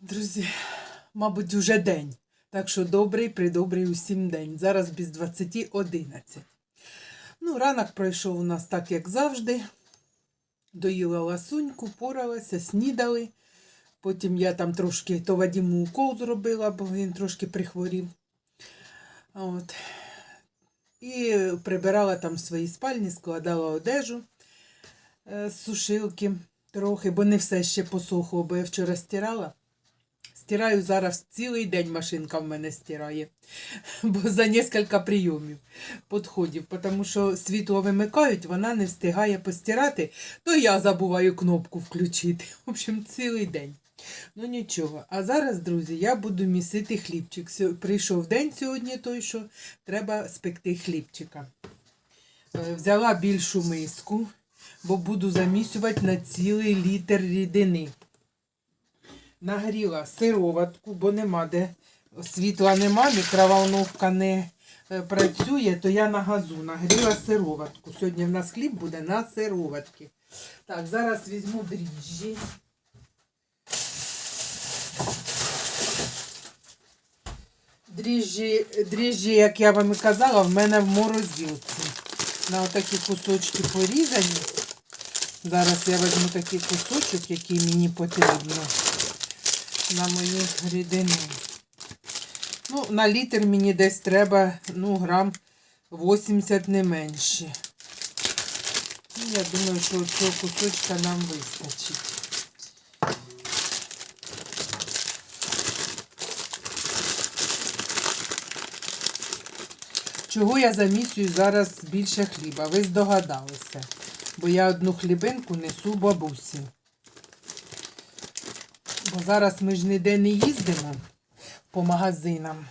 Друзі, мабуть, вже день. Так що добрий, придобрий усім день. Зараз без 20.11. Ну, ранок пройшов у нас так, як завжди. Доїла ласуньку, поралася, снідали. Потім я там трошки то Вадиму укол зробила, бо він трошки прихворів. От. І прибирала там свої спальні, складала одежу е, з сушилки трохи, бо не все ще посохло, бо я вчора стирала. Стираю зараз цілий день машинка в мене стирає, бо за кілька прийомів підходів, тому що світло вимикають, вона не встигає постирати, то я забуваю кнопку включити. В общем, цілий день. Ну нічого. А зараз, друзі, я буду місити хлібчик. Прийшов день сьогодні той, що треба спекти хлібчика. Е, Взяла більшу миску, бо буду замісювати на цілий літр рідини. Нагріла сироватку, бо нема де світла нема, мікроволновка не е, працює, то я на газу нагріла сироватку. Сьогодні в нас хліб буде на сироватки. Так, зараз візьму дріжджі. Дріжджі, дріжджі, як я вам і казала, в мене в морозилці. На отакі кусочки порізані. Зараз я візьму такий кусочок, який мені потрібно на мою рідину. Ну, на літр мені десь треба, ну, грам 80 не менше. Ну, я думаю, що цього кусочка нам вистачить. Чого я замісюю зараз більше хліба? Ви здогадалися. Бо я одну хлібинку несу бабусі. Бо зараз ми ж ніде не їздимо по магазинам.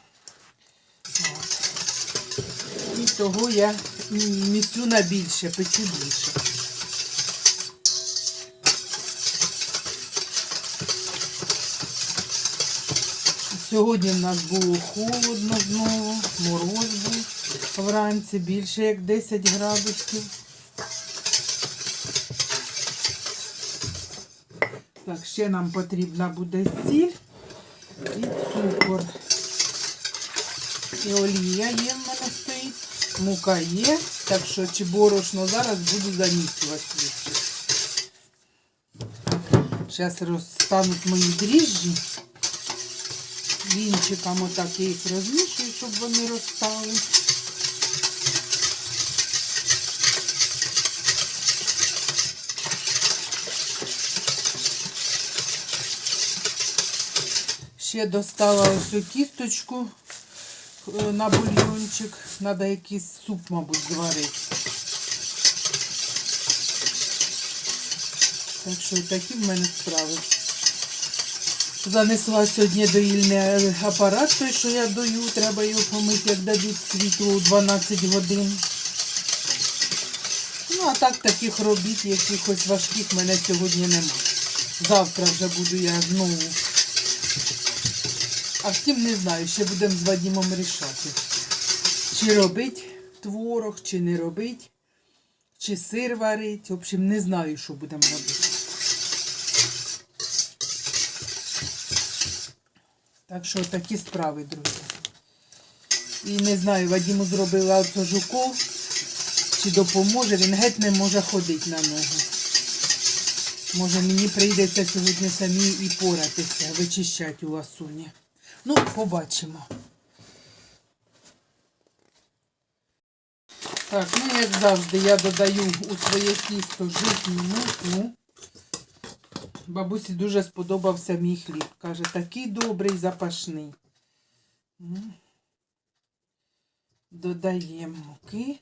І того я місю на більше, печу більше. Сьогодні в нас було холодно знову, мороз був вранці більше як 10 градусів. Так, ще нам потрібна буде сіль і цукор. І олія є в мене стоїть. Мука є. Так що чи борошно зараз буду замісувати. Зараз розстануть мої дріжджі. Вінчиком отак я їх розмішую, щоб вони розстали. Ще достала ось цю кісточку е, на бульйончик. Треба якийсь суп, мабуть, зварити. Так що такі в мене справи. Занесла сьогодні доїльний апарат, той, що я дою, треба його помити, як дадуть світло у 12 годин. Ну, а так таких робіт, якихось важких в мене сьогодні нема. Завтра вже буду я знову. А втім, не знаю, ще будемо з Вадимом рішати. Чи робить творог, чи не робить, чи сир варить. В общем, не знаю, що будемо робити. Так що такі справи, друзі. І не знаю, Вадиму зробила оце жуков, чи допоможе, він геть не може ходити на ногу. Може мені прийдеться сьогодні самі і поратися, вичищати у ласуні. Ну, побачимо. Так, ну як завжди, я додаю у своє тісто житню муку. Бабусі дуже сподобався мій хліб. Каже, такий добрий, запашний. Додаємо муки.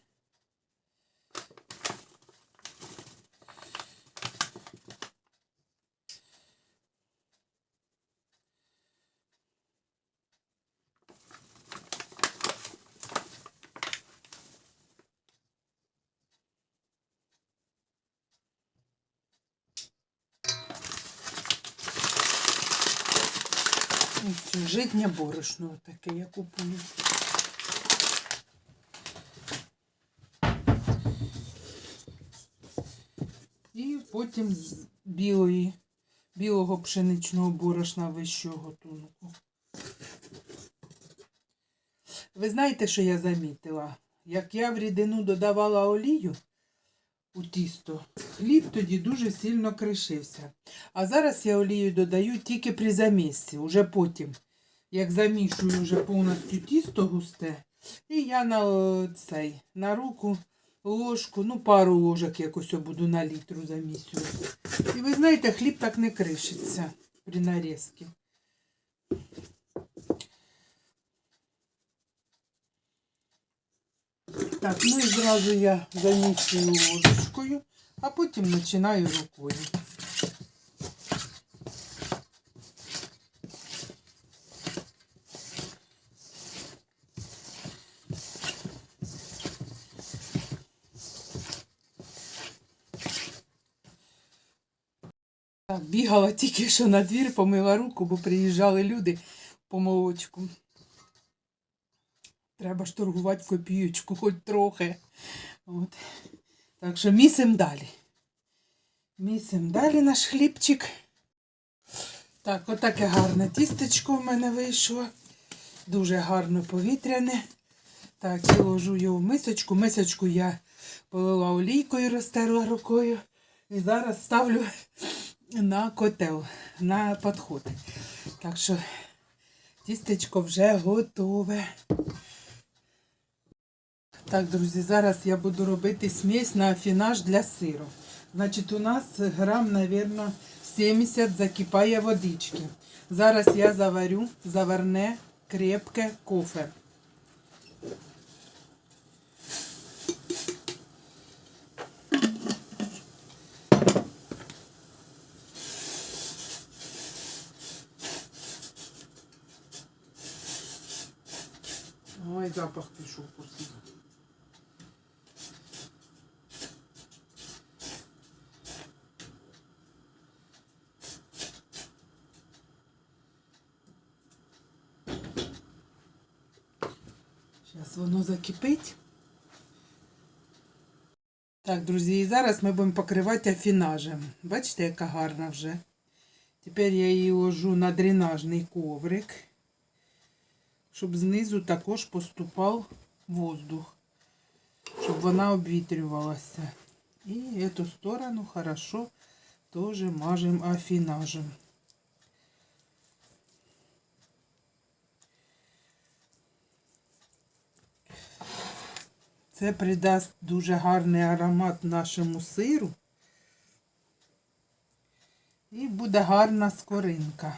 Житнє борошно таке я купую. І потім з білої білого пшеничного борошна вищого гатунку. Ви знаєте, що я замітила? Як я в рідину додавала олію у тісто, хліб тоді дуже сильно кришився. А зараз я олію додаю тільки при замісці, уже потім, як замішую вже повністю тісто густе, і я на цей, на руку ложку, ну пару ложок якось буду на літру замісювати. І ви знаєте, хліб так не кришиться при нарізці. Так, ну і зразу я замісюю ложечкою, а потім починаю рукою. Бігала тільки що на двір, помила руку, бо приїжджали люди по молочку. Треба ж торгувати копієчку, хоч трохи. От. Так що місим далі. Місим далі наш хлібчик. Так, отаке гарне тістечко в мене вийшло. Дуже гарно повітряне. Так, і ложу його в мисочку. Мисочку я полила олійкою, розтерла рукою. І зараз ставлю на котел, на підход. Так що тістечко вже готове. Так, друзі, зараз я буду робити смесь на афінаж для сиру. Значить, у нас грам, мабуть, 70 закипає водички. Зараз я заварю заварне крепке кофе. Ой, запах пішов вкусний. Зараз воно закипить. Так, друзі, і зараз ми будемо покривати афінажем. Бачите, яка гарна вже. Тепер я її ложу на дренажний коврик, щоб знизу також поступав воздух, щоб вона обвітрювалася. І цю сторону хорошо теж мажемо афінажем. Це придасть дуже гарний аромат нашому сиру. І буде гарна скоринка.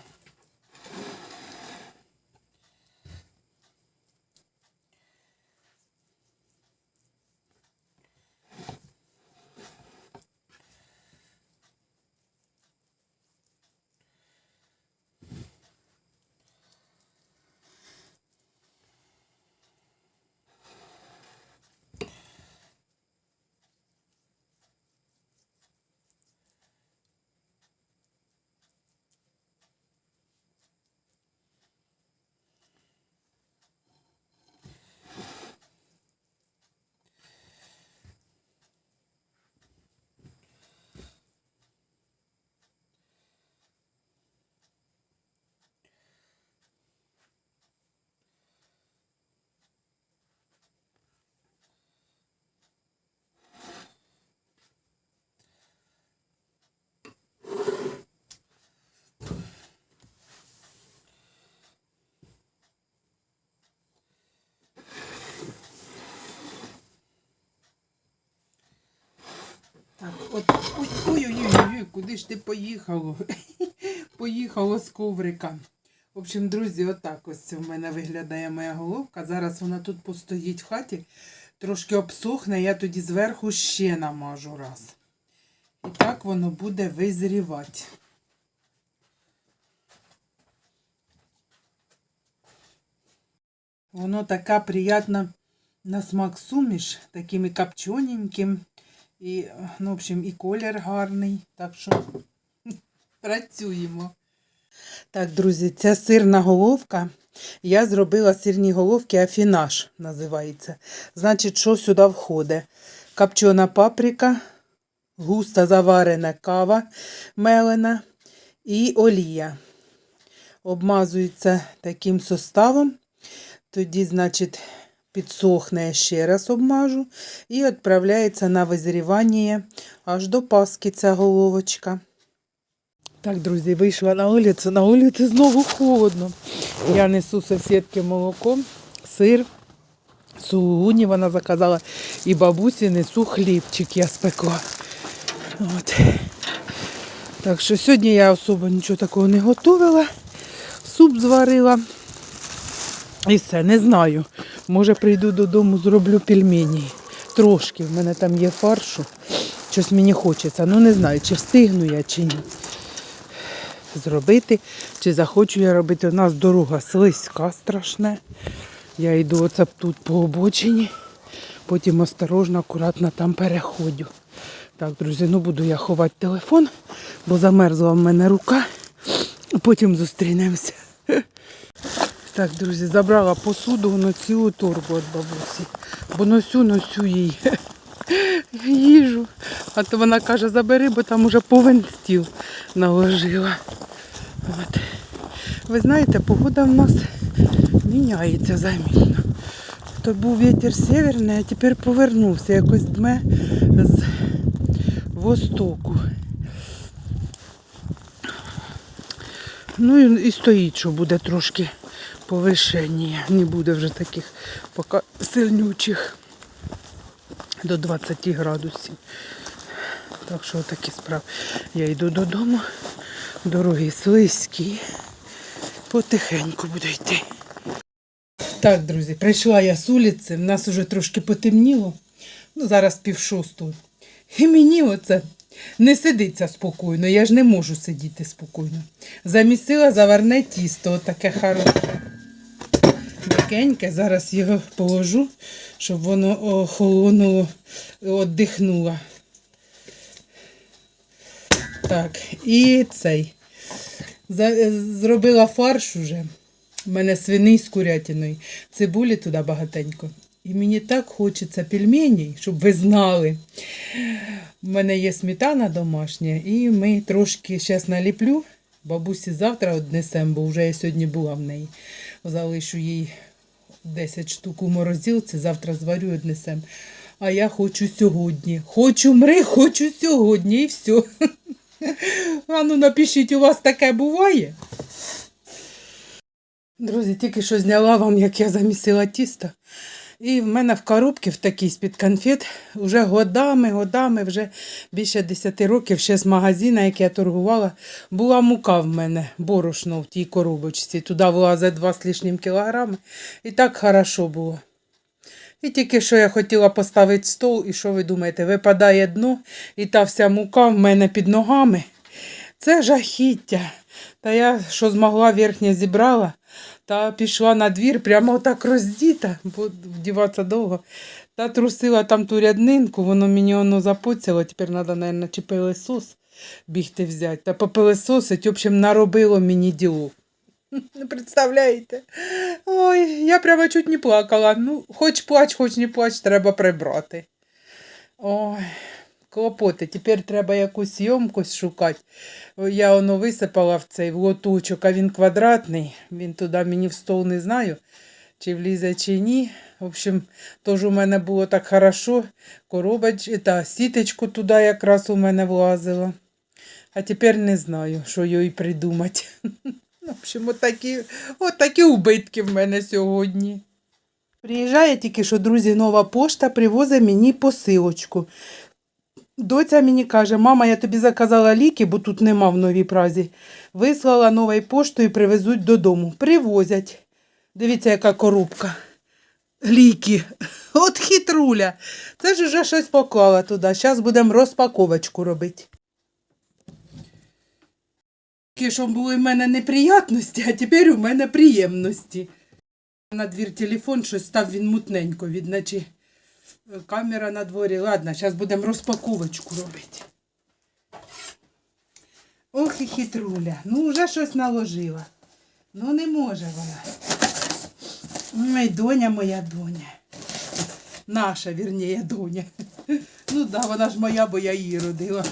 Так, от ой, ой-ой-ой, куди ж ти поїхало? Поїхало з коврика. В общем, друзі, отак ось це в мене виглядає моя головка. Зараз вона тут постоїть в хаті, трошки обсохне, я тоді зверху ще намажу раз. І так воно буде визрівати. Воно така приятна на смак суміш, таким і копчененьким. І, ну, в общем, і колір гарний. Так що працюємо. Так, друзі, ця сирна головка. Я зробила сирні головки афінаж, називається. Значить, що сюди входить? Копчена паприка, густо заварена кава мелена і олія. Обмазується таким составом. Тоді, значить, підсохне, ще раз обмажу. І відправляється на визрівання аж до Паски ця головочка. Так, друзі, вийшла на вулицю. На вулиці знову холодно. Я несу сусідки молоко, сир, сулугуні вона заказала. І бабусі несу хлібчик, я спекла. От. Так що сьогодні я особо нічого такого не готувала. Суп зварила. І все, не знаю. Може прийду додому, зроблю пельмені. Трошки, в мене там є фаршу. Щось мені хочеться. Ну не знаю, чи встигну я, чи ні. Зробити, чи захочу я робити. У нас дорога слизька страшна. Я йду оце тут по обочині, потім осторожно, акуратно там переходю. Так, друзі, ну буду я ховати телефон, бо замерзла в мене рука. Потім зустрінемося. Так, друзі, забрала посуду на цілу торбу від бабусі. Бо носю, носю їй їжу. А то вона каже, забери, бо там уже повен стіл наложила. От. Ви знаєте, погода в нас міняється замітно. То був вітер северний, а тепер повернувся. Якось дме з востоку. Ну і, стоїть, що буде трошки повишення. Не буде вже таких поки сильнючих до 20 градусів. Так що такі справи. Я йду додому. Дороги слизькі. Потихеньку буду йти. Так, друзі, прийшла я з вулиці, в нас вже трошки потемніло. Ну, зараз пів шостого. І мені оце не сидиться спокійно, я ж не можу сидіти спокійно. Замісила заварне тісто, таке хороше. М'якеньке, зараз його положу, щоб воно охолонуло, віддихнуло. Так, і цей. Зробила фарш уже. У мене свиний з курятиною. Цибулі туди багатенько. І мені так хочеться пельменей, щоб ви знали. У мене є сметана домашня, і ми трошки зараз наліплю. Бабусі завтра однесемо, бо вже я сьогодні була в неї. Залишу їй 10 штук у морозилці, завтра зварю і однесемо. А я хочу сьогодні. Хочу мри, хочу сьогодні і все. А ну напишіть, у вас таке буває? Друзі, тільки що зняла вам, як я замісила тісто. І в мене в коробці в такій з-під конфет вже годами, годами, вже більше 10 років ще з магазина, як я торгувала, була мука в мене, борошно в тій коробочці. Туди влазить 2 з лишнім кілограми. І так хорошо було. І тільки що я хотіла поставити стол, і що ви думаєте, випадає дно, і та вся мука в мене під ногами. Це жахіття. Та я що змогла верхнє зібрала, та пішла на двір, прямо так роздіта, бо вдіватися довго. Та трусила там ту ряднинку, воно мені воно запоцяло, тепер треба, мабуть, чи пилесос бігти взяти. Та попилесосить, в общем, наробило мені ділов. Не представляєте? Ой, я прямо чуть не плакала. Ну, хоч плач, хоч не плач, треба прибрати. Ой, клопоти. Тепер треба якусь ємкость шукати. Я воно висипала в цей в лоточок, а він квадратний. Він туди мені в стол не знаю, чи влізе, чи ні. В общем, теж у мене було так хорошо. Коробоч, та сіточку туди якраз у мене влазило. А тепер не знаю, що їй придумати. В общем, отакі, отакі убитки в мене сьогодні. Приїжджає тільки що, друзі, нова пошта привозить мені посилочку. Доця мені каже, мама, я тобі заказала ліки, бо тут нема в новій празі. Вислала новою поштою і привезуть додому. Привозять. Дивіться, яка коробка. Ліки. От хитруля. Це ж вже щось поклала туди. Зараз будемо розпаковочку робити. Тільки що були в мене неприятності, а тепер у мене приємності. На двір телефон щось став він мутненько, від наче е, камера на дворі. Ладно, зараз будемо розпаковочку робити. Ох і хитруля. Ну, вже щось наложила. Ну, не може вона. Ой, доня моя доня. Наша, вірніє, доня. Ну да, вона ж моя, бо я її родила.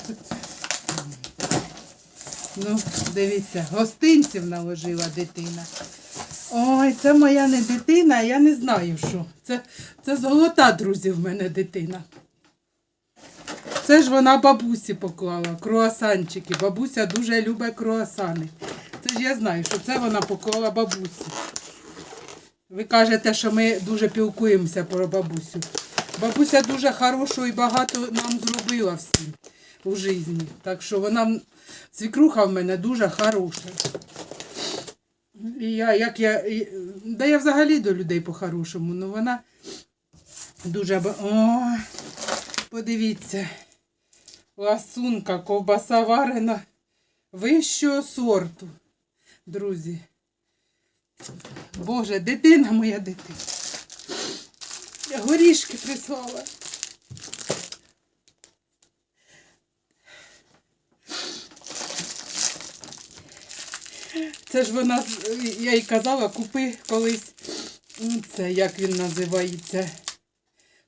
Ну, дивіться, гостинців наложила дитина. Ой, це моя не дитина, я не знаю що. Це, це золота, друзі, в мене дитина. Це ж вона бабусі поклала, круасанчики. Бабуся дуже любить круасани. Це ж я знаю, що це вона поклала бабусі. Ви кажете, що ми дуже пілкуємося про бабусю. Бабуся дуже хорошу і багато нам зробила всім у житті. Так що вона свікруха в мене дуже хороша. Я, як я, да я взагалі до людей по-хорошому, ну вона дуже. О, подивіться. Ласунка, ковбаса варена вищого сорту. Друзі. Боже, дитина моя дитина. Горішки прислала. Це ж вона, я їй казала, купи колись. Це як він називається?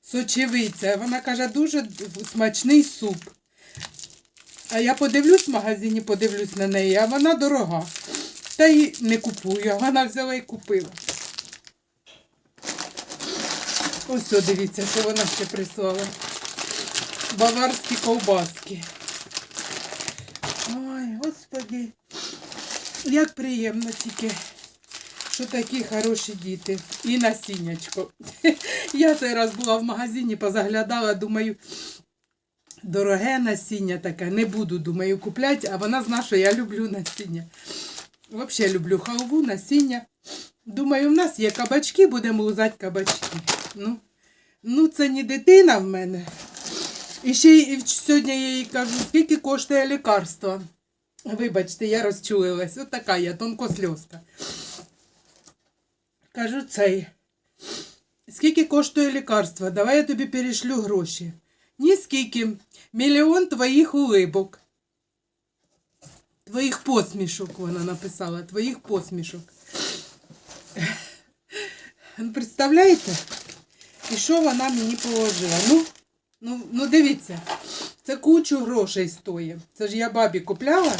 Сочевиця. Вона каже, дуже смачний суп. А я подивлюсь в магазині, подивлюсь на неї, а вона дорога. Та й не купую, вона взяла і купила. Ось о, дивіться, що вона ще прислала. Баварські ковбаски. Ой, господі. Як приємно тільки, що такі хороші діти. І насіннячко. Я цей раз була в магазині, позаглядала, думаю, дороге насіння таке, не буду, думаю, купляти, а вона знає, що я люблю насіння. Взагалі люблю халву, насіння. Думаю, в нас є кабачки, будемо лузати кабачки. Ну, ну це не дитина в мене. І ще й сьогодні я їй кажу, скільки коштує лікарство. Вибачте, я розчулилась. От така я, тонкосльозка. Кажу цей. Скільки коштує лікарство? Давай я тобі перешлю гроші. Ні скільки. Мільйон твоїх улибок. Твоїх посмішок, вона написала. Твоїх посмішок. Ну, Представляєте? І що вона мені положила? Ну, ну, ну дивіться, це кучу грошей стоїть. Це ж я бабі купляла,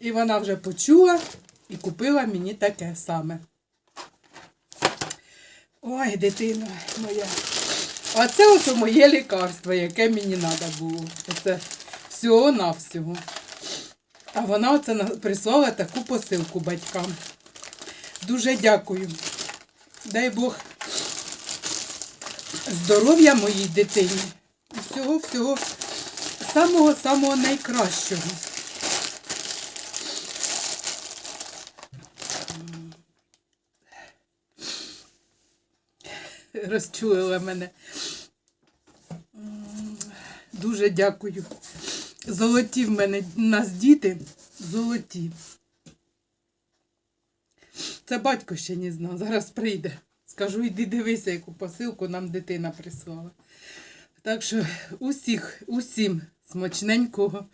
і вона вже почула і купила мені таке саме. Ой, дитина моя. А це ось моє лікарство, яке мені треба було. Оце всього-навсього. А вона оце прислала таку посилку батькам. Дуже дякую. Дай Бог здоров'я моїй дитині. Всього-всього самого-самого найкращого. Розчулила мене. Дуже дякую. Золоті в мене у нас діти. Золоті. Це батько ще не знав. Зараз прийде. Скажу, йди дивися, яку посилку нам дитина прислала. Так що усіх, усім смачненького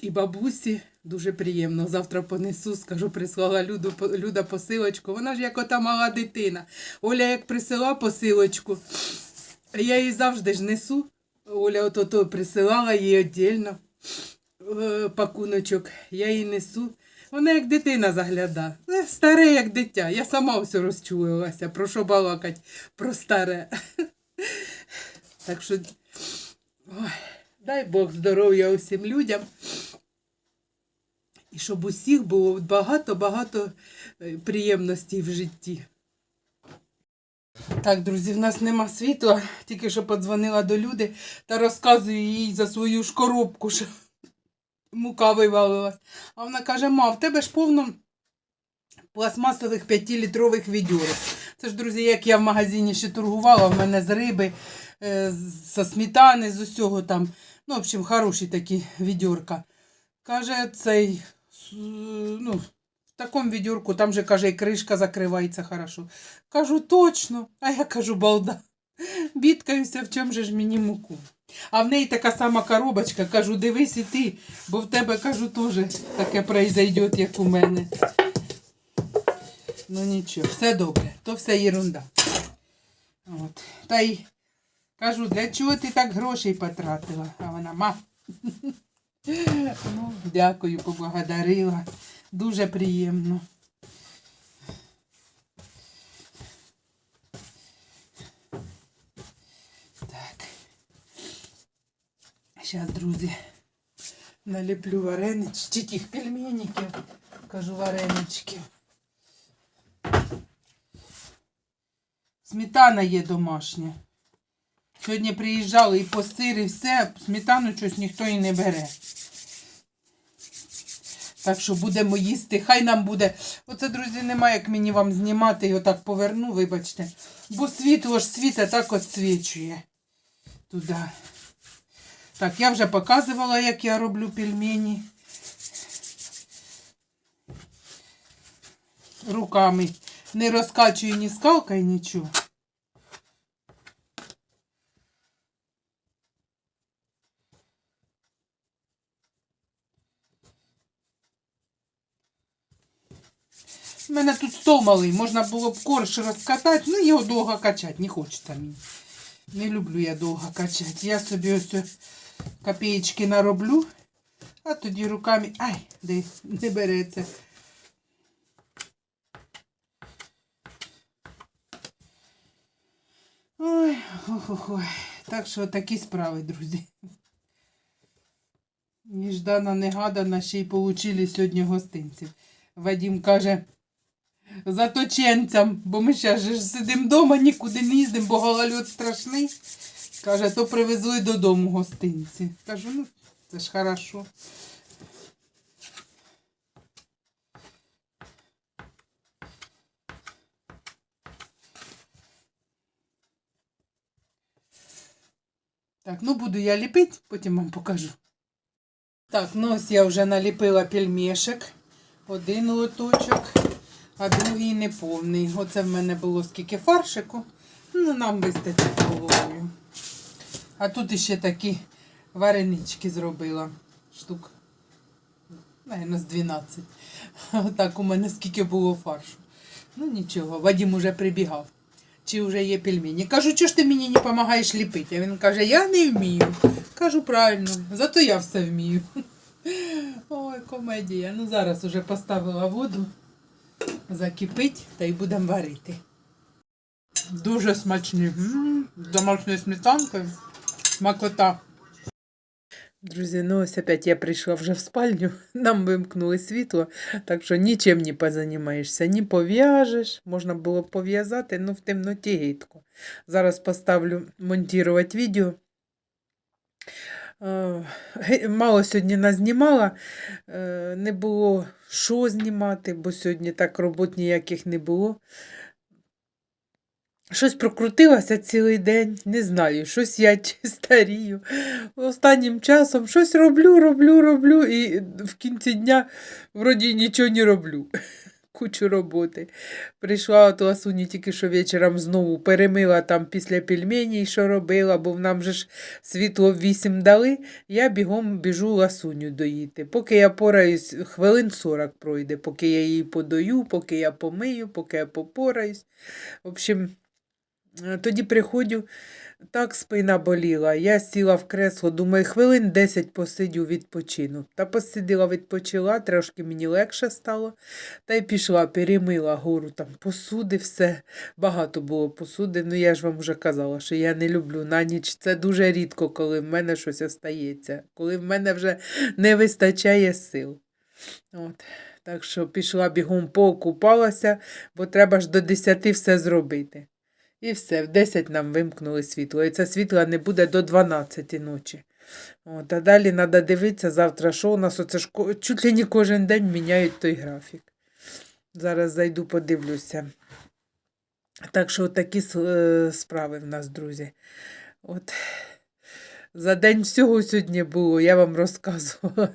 і бабусі дуже приємно. Завтра понесу, скажу, прислала Люду, Люда посилочку. Вона ж як ота мала дитина. Оля як присила посилочку, я її завжди ж несу. Оля от ото присилала їй віддільно е, пакуночок, я її несу. Вона як дитина загляда. Е, Старе як дитя. Я сама все розчулилася. Про що балакать? Про старе. Так що, ой, дай Бог здоров'я усім людям. І щоб усіх було багато-багато е, приємностей в житті. Так, друзі, в нас нема світла. Тільки що подзвонила до люди та розказую їй за свою ж коробку, що мука вивалилась. А вона каже: ма, в тебе ж повно пластмасових 5-літрових відьорок. Це ж, друзі, як я в магазині ще торгувала, в мене з риби, е, з- сметани, з усього там. Ну, в общем, хороші такі відьорка. Каже, цей, ну, в такому відьорку, там же, каже, і кришка закривається хорошо. Кажу, точно. А я кажу, балда. Бідкаюся, в чому же ж мені муку. А в неї така сама коробочка, кажу, дивись і ти, бо в тебе, кажу, теж таке произойде, як у мене. Ну нічого, все добре, то все ерунда. От. Та й кажу, для чого ти так грошей потратила? А вона, ма, Ну, дякую, поблагодарила. Дуже приємно. Так. Зараз, друзі, наліплю варенички, тих пельмеників, кажу вареничків. Сметана є домашня. Сьогодні приїжджали і по сир, і все, сметану щось ніхто і не бере. Так що будемо їсти. Хай нам буде. Оце, друзі, немає, як мені вам знімати і отак поверну, вибачте. Бо світло ж світа так отсвічує туди. Так, я вже показувала, як я роблю пельмені. Руками. Не розкачую ні скалкою, нічого. У мене тут стол малий, можна було б корж розкатати, ну його довго качати, не хочеться мені. Не люблю я довго качати. Я собі ось копеечки нароблю, а тоді руками. Ай, де не береться. Ой, ох, ой. Так що такі справи, друзі. Ніждана негадана ще й получили сьогодні гостинців. Вадім каже, заточенцям, бо ми ще ж сидимо вдома, нікуди не їздимо, бо голольот страшний. Каже, то привезли додому гостинці. Кажу, ну це ж хорошо. Так, ну буду я ліпити, потім вам покажу. Так, ну ось я вже наліпила пельмешек. Один лоточок, а другий неповний. Оце в мене було скільки фаршику. Ну, нам вистачить головою. А тут іще такі варенички зробила. Штук, наверное, з 12. Отак у мене скільки було фаршу. Ну нічого, Вадим уже прибігав. Чи вже є пельмені. Кажу, чого ж ти мені не допомагаєш ліпити? А він каже, я не вмію. Кажу, правильно, зато я все вмію. Ой, комедія. Ну зараз уже поставила воду, закипить та й будемо варити. Дуже смачні. З домашньою сметанкою. Смакота. Друзі, ну ось опять я прийшла вже в спальню, нам вимкнули світло, так що нічим не позанімаєшся, ні пов'яжеш, можна було пов'язати, ну в темноті гидко. Зараз поставлю монтувати відео. Е, Мало сьогодні назнімала, е, не було що знімати, бо сьогодні так робот ніяких не було. Щось прокрутилося цілий день, не знаю, щось я старію. Останнім часом щось роблю, роблю, роблю, і в кінці дня вроді нічого не роблю. Кучу роботи. Прийшла от ласуні тільки що вечором знову перемила там після пельменей, що робила, бо нам же ж світло вісім дали. Я бігом біжу ласуню доїти. Поки я пораюсь, хвилин 40 пройде, поки я її подою, поки я помию, поки я попораюсь. В общем, Е, Тоді приходжу, так спина боліла. Я сіла в кресло, думаю, хвилин 10 посидю, відпочину. Та посиділа, відпочила, трошки мені легше стало. Та й пішла, перемила гору там посуди, все. Багато було посуди. Ну я ж вам вже казала, що я не люблю на ніч. Це дуже рідко, коли в мене щось остається, коли в мене вже не вистачає сил. От. Так що пішла бігом поокупалася, бо треба ж до 10 все зробити. І все, в 10 нам вимкнули світло. І це світло не буде до 12 ночі. От, а далі треба дивитися завтра, що у нас оце ж чуть ли не кожен день міняють той графік. Зараз зайду, подивлюся. Так що такі е, справи в нас, друзі. От. За день всього сьогодні було, я вам розказувала.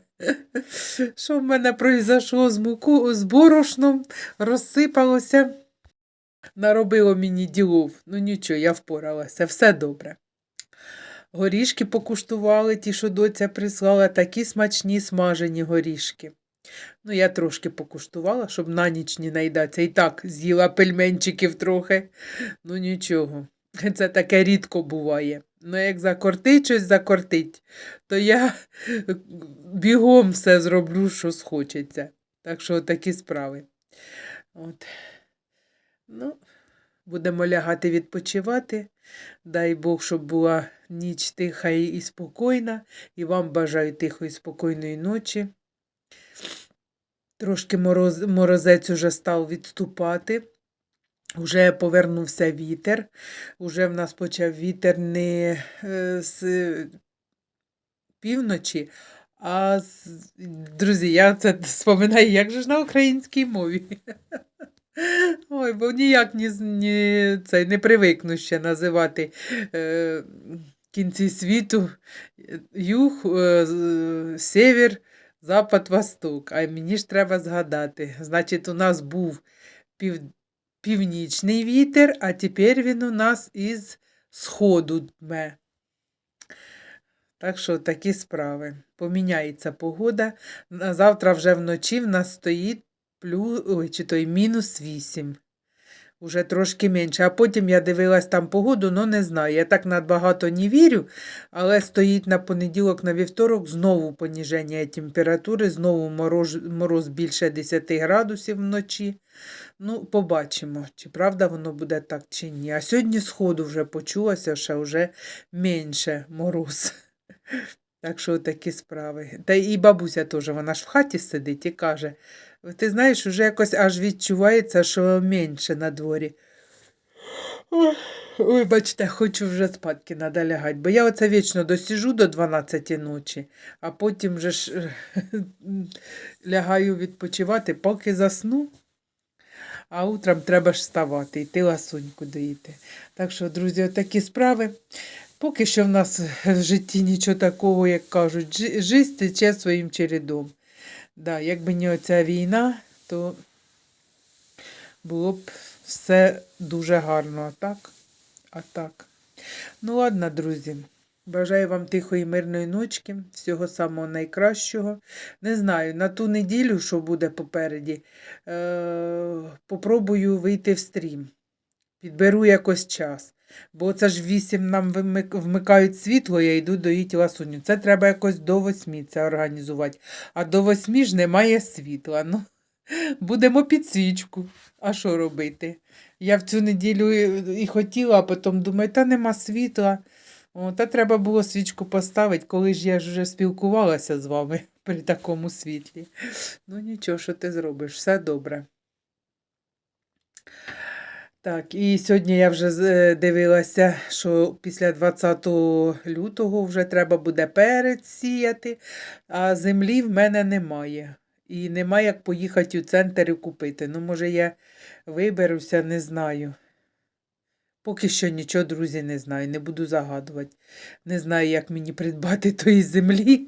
Що в мене произошло з муку, з борошном, розсипалося. Наробило мені ділов. Ну нічого, я впоралася, все добре. Горішки покуштували, ті, що доця прислала, такі смачні смажені горішки. Ну, я трошки покуштувала, щоб на ніч не наїдатися. І так з'їла пельменчиків трохи. Ну нічого, це таке рідко буває. Ну, як закортить щось закортить, то я бігом все зроблю, що схочеться. Так що такі справи. От. Ну, будемо лягати відпочивати. Дай Бог, щоб була ніч тиха і спокійна. І вам бажаю тихої, спокійної ночі. Трошки мороз, морозець уже став відступати. Уже повернувся вітер. Уже в нас почав вітер не е, з півночі, а друзі, я це споминаю, як же ж на українській мові. Ой, бо ніяк ні, ні, це, не привикну ще називати е, кінці світу юг, е, север, запад, восток. А мені ж треба згадати. Значить, у нас був пів, північний вітер, а тепер він у нас із сходу дме. Так що такі справи. Поміняється погода. Завтра вже вночі в нас стоїть плюс, ой, чи то й мінус 8. Уже трошки менше. А потім я дивилась там погоду, але не знаю. Я так надбагато не вірю, але стоїть на понеділок, на вівторок знову поніження температури, знову мороз, мороз більше 10 градусів вночі. Ну, побачимо, чи правда воно буде так, чи ні. А сьогодні сходу вже почулося, що вже менше мороз. Так що такі справи. Та і бабуся теж, вона ж в хаті сидить і каже: ти знаєш, уже якось аж відчувається, що менше на дворі. Ой, хочу вже спадки надо лягати, бо я оце вічно досіжу до 12 ночі, а потім вже ж лягаю відпочивати, поки засну. А утром треба ж вставати, йти ласуньку доїти. Так що, друзі, отакі справи. Поки що в нас в житті нічого такого, як кажуть, жи- жизнь тече своїм чередом. Да, якби не оця війна, то було б все дуже гарно. А так? А так. Ну, ладно, друзі. Бажаю вам тихої, мирної ночки, всього самого найкращого. Не знаю, на ту неділю, що буде попереді, е- попробую вийти в стрім. Підберу якось час. Бо це ж в 8 нам вмикають світло, я йду доїти ласуню. Це треба якось до 8 це організувати. А до 8 ж немає світла. Ну, будемо під свічку. А що робити? Я в цю неділю і хотіла, а потім думаю, та нема світла. О, та треба було свічку поставити, коли ж я ж вже спілкувалася з вами при такому світлі. Ну нічого, що ти зробиш, все добре. Так, і сьогодні я вже е, дивилася, що після 20 лютого вже треба буде перець сіяти, а землі в мене немає. І немає як поїхати у центр і купити. Ну, може, я виберуся, не знаю. Поки що нічого, друзі, не знаю, не буду загадувати. Не знаю, як мені придбати тої землі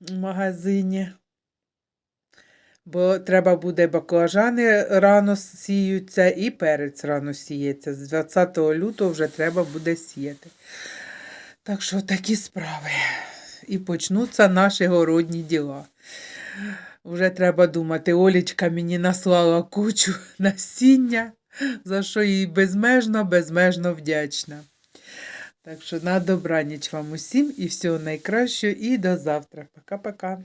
в магазині. Бо треба буде баклажани рано сіються і перець рано сіється. З 20 лютого вже треба буде сіяти. Так що такі справи. І почнуться наші городні діла. Вже треба думати, Олічка мені наслала кучу насіння, за що їй безмежно, безмежно вдячна. Так що на добраніч вам усім і всього найкращого, і до завтра. Пока-пока.